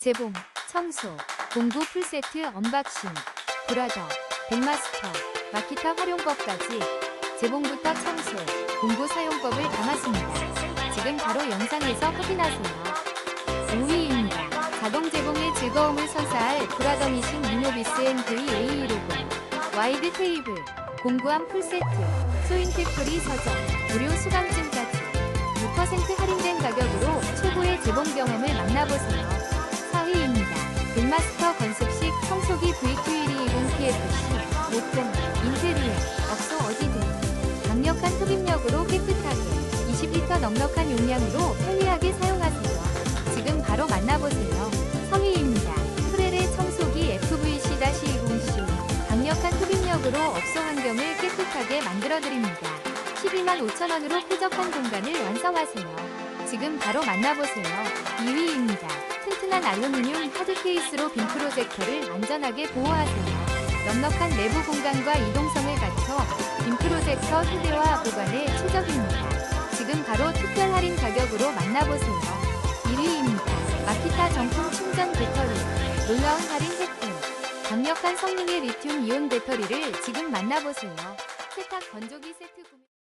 재봉, 청소, 공구 풀세트 언박싱, 브라더, 빅마스터, 마키타 활용법까지 재봉부터 청소, 공구 사용법을 담았습니다. 지금 바로 영상에서 확인하세요. 5위입니다. 자동 재봉의 즐거움을 선사할 브라더 미싱 리노비스 NV-A150 와이드 테이블, 공구함 풀세트, 소인 팩토리 서적, 무료 수강증까지 6% 할인된 가격으로 최고의 재봉 경험을 만나보세요. VQ1220PFC, 목공, 인테리어, 업소 어디든 강력한 흡입력으로 깨끗하게 20리터 넉넉한 용량으로 편리하게 사용하세요. 지금 바로 만나보세요. 3위입니다. 프레레 청소기 FVC-20C 강력한 흡입력으로 업소 환경을 깨끗하게 만들어드립니다. 12만 5천원으로 쾌적한 공간을 완성하세요. 지금 바로 만나보세요. 2위입니다. 튼튼한 알루미늄 하드 케이스로 빔 프로젝터를 안전하게 보호하세요. 넉넉한 내부 공간과 이동성을 갖춰 빔 프로젝터 휴대와 보관에 최적입니다. 지금 바로 특별 할인 가격으로 만나보세요. 1위입니다. 마키타 정품 충전 배터리. 놀라운 할인 혜택. 강력한 성능의 리튬 이온 배터리를 지금 만나보세요. 세탁 건조기 세트 구매